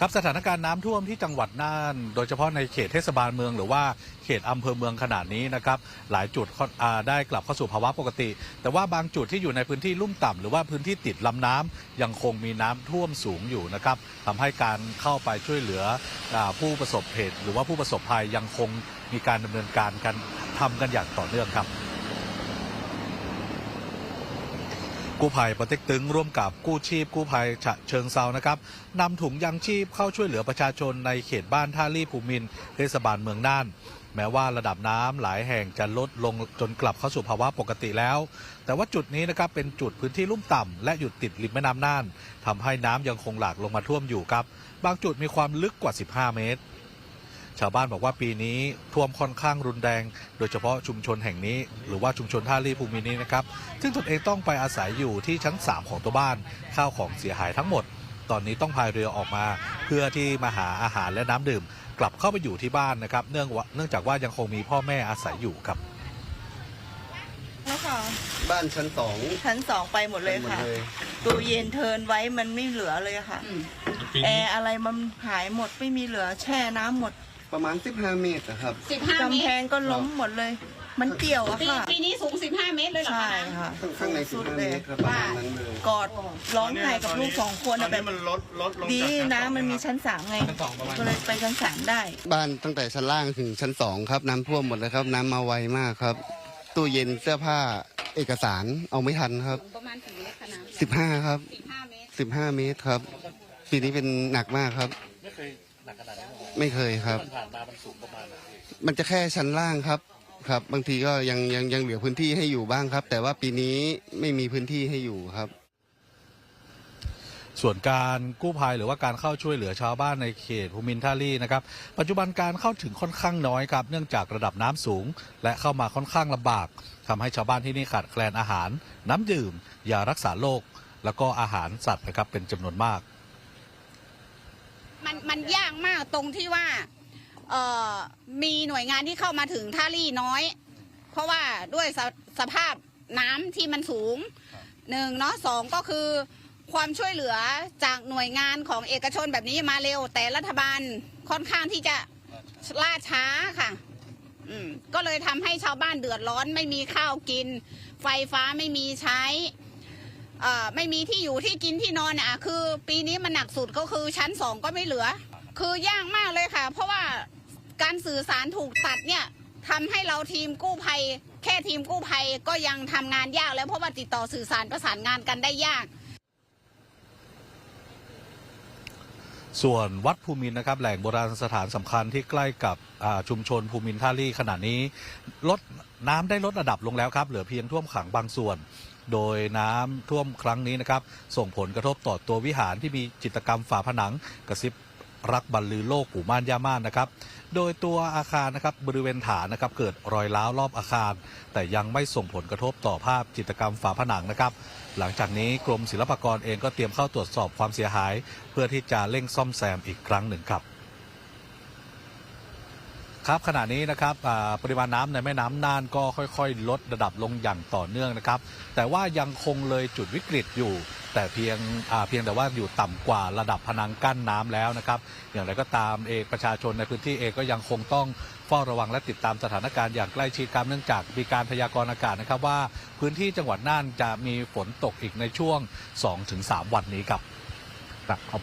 ครับสถานการณ์น้ำท่วมที่จังหวัดน่าน โดยเฉพาะในเขตเทศบาลเมือง หรือว่าเขตอำเภอเมืองขนาดนี้นะครับหลายจุดได้กลับเข้าสู่ภาวะปกติ แต่ว่าบางจุดที่อยู่ในพื้นที่ลุ่มต่ำหรือว่าพื้นที่ติดลำน้ำยังคงมีน้ำท่วมสูงอยู่นะครับทำให้การเข้าไปช่วยเหลืออผู้ประสบเหตุหรือว่าผู้ประสบภัยยังคงมีการดำเนินการกันทำกันอย่างต่อเนื่องครับ กู้ภัยปเต็กตึงร่วมกับกู้ชีพกู้ภัยฉะเชิงเซานะครับนำถุงยังชีพเข้าช่วยเหลือประชาชนในเขตบ้านท่าลี่ภูมินเทศบาลเมืองน่าน แม้ว่าระดับน้ำหลายแห่งจะลดลงจนกลับเข้าสู่ภาวะปกติแล้ว แต่ว่าจุดนี้นะครับเป็นจุดพื้นที่ลุ่มต่ำและอยู่ติดริมแม่น้ำน่านทำให้น้ำยังคงหลากลงมาท่วมอยู่ครับ บางจุดมีความลึกกว่า 15 เมตร ชาวบ้านบอกว่าปีนี้ท่วมค่อนข้างรุนแรง โดยเฉพาะชุมชนแห่งนี้ หรือว่าชุมชนท่ารีภูมินี้นะครับ ซึ่งตนเองต้องไปอาศัยอยู่ที่ชั้น 3 ของตัวบ้าน ข้าวของเสียหายทั้งหมด ตอนนี้ต้องพายเรือออกมา เพื่อที่มาหาอาหารและน้ำดื่ม กลับเข้าไปอยู่ที่บ้านนะครับ เนื่องว่าเนื่องจากว่ายังคงมีพ่อแม่อาศัยอยู่ครับแล้วค่ะบ้านชั้นสองชั้นสองไปหมดเลยหมดค่ะเลยตู้เย็นเทิร์นไว้มันไม่เหลือเลยค่ะแอร์อะไรมันหายหมดไม่มีเหลือแช่น้ำหมด ประมาณ 15 เมตรนะครับ สิบห้าเมกำแพตงรก็ล้มหมดเลย มันเกี่ยวอะปีค่ะ ปีนี้สูงสิบห้าเมตรเลยเหรอใช่คะ ค่ะข้างในสุด15เลเมย ตรครับประมาณนั้นเลย กอดร้องไห้กับลูกสองคนอะแบบมันลดลดลงดีจากชั้นะสองมันมีครับชั้นสามไง ชั้นสองประมาณก็เลยไปชั้นสามได้ บ้านตั้งแต่ชั้นล่างถึงชั้นสองครับ น้ำท่วมหมดเลยครับ น้ำมาไวมากครับ ตู้เย็นเสื้อผ้าเอกสารเอาไม่ทันครับ ประมาณกี่เมตรคะน้ำ15 ครับสิบห้าเมตร 15 เมตรครับ ปีนี้เป็นหนักมากครับ ไม่เคยหนักขนาดนี้ ไม่เคยครับ ผ่านมามันสูงประมาณไหนมันจะแค่ชั้นล่างครับครับ บางทีก็ยังยังยังเหลือพื้นที่ให้อยู่บ้างครับ แต่ว่าปีนี้ไม่มีพื้นที่ให้อยู่ครับ ส่วนการกู้ภัยหรือว่าการเข้าช่วยเหลือชาวบ้านในเขตภูมินทร์ท่าลี่นะครับ ปัจจุบันการเข้าถึงค่อนข้างน้อยครับ เนื่องจากระดับน้ำสูง และเข้ามาค่อนข้างลำบากทำให้ชาวบ้านที่นี่ขาดแคลนอาหาร น้ำดื่มยารักษาโรคแล้วก็อาหารสัตว์นะครับเป็นจำนวนมาก มันมันยากมากตรงที่ว่าเอ่อมีหน่วยงานที่เข้ามาถึงท่าลี่น้อย เพราะว่าด้วยสสภาพน้ำที่มันสูงหนึ่งเนาะสองก็คือ ความช่วยเหลือจากหน่วยงานของเอกชนแบบนี้มาเร็ว แต่รัฐบาลค่อนข้างที่จะล่าช้าค่ะ อืมก็เลยทำให้ชาวบ้านเดือดร้อนไม่มีข้าวกิน ไฟฟ้าไม่มีใช้ ไม่มีที่อยู่ที่กินที่นอนอะ คือปีนี้มันหนักสุดก็คือชั้นสองก็ไม่เหลือ คือยากมากเลยค่ะ เพราะว่าการสื่อสารถูกตัดเนี่ยทำให้เราทีมกู้ภัย แค่ทีมกู้ภัยก็ยังทำงานยากแล้วเพราะว่าติดต่อสื่อสารประสานงานกันได้ยากส่วนวัดภูมินนะครับแหล่งโบราณสถานสำคัญที่ใกล้กับชุมชนภูมินท่าลี่ขณะนี้ลดน้ำได้ลดระดับลงแล้วครับ เหลือเพียงท่วมขังบางส่วน โดยน้ำท่วมครั้งนี้นะครับ ส่งผลกระทบต่อตัววิหารที่มีจิตรกรรมฝาผนังกระซิบรักบรรลือโลกปู่ม่านย่าม่านนะครับ โดยตัวอาคารนะครับบริเวณฐานนะครับเกิดรอยร้าวรอบอาคาร แต่ยังไม่ส่งผลกระทบต่อภาพจิตรกรรมฝาผนังนะครับ หลังจากนี้กรมศิลปากรเองก็เตรียมเข้าตรวจสอบความเสียหาย เพื่อที่จะเร่งซ่อมแซมอีกครั้งหนึ่งครับ ครับขณะนี้นะครับปริมาณน้ำในแม่น้ำน่านก็ค่อยๆ ลดระดับลงอย่างต่อเนื่องนะครับ แต่ว่ายังคงเลยจุดวิกฤตอยู่ แต่เพียงเพียงแต่ว่าอยู่ต่ำกว่าระดับพนังกั้นน้ำแล้วนะครับ อย่างไรก็ตามเองประชาชนในพื้นที่เองก็ยังคงต้องเฝ้าระวังและติดตามสถานการณ์อย่างใกล้ชิดครับเนื่องจากมีการพยากรณ์อากาศนะครับว่าพื้นที่จังหวัดน่านจะมีฝนตกอีกในช่วง 2-3 วันนี้ครับครับ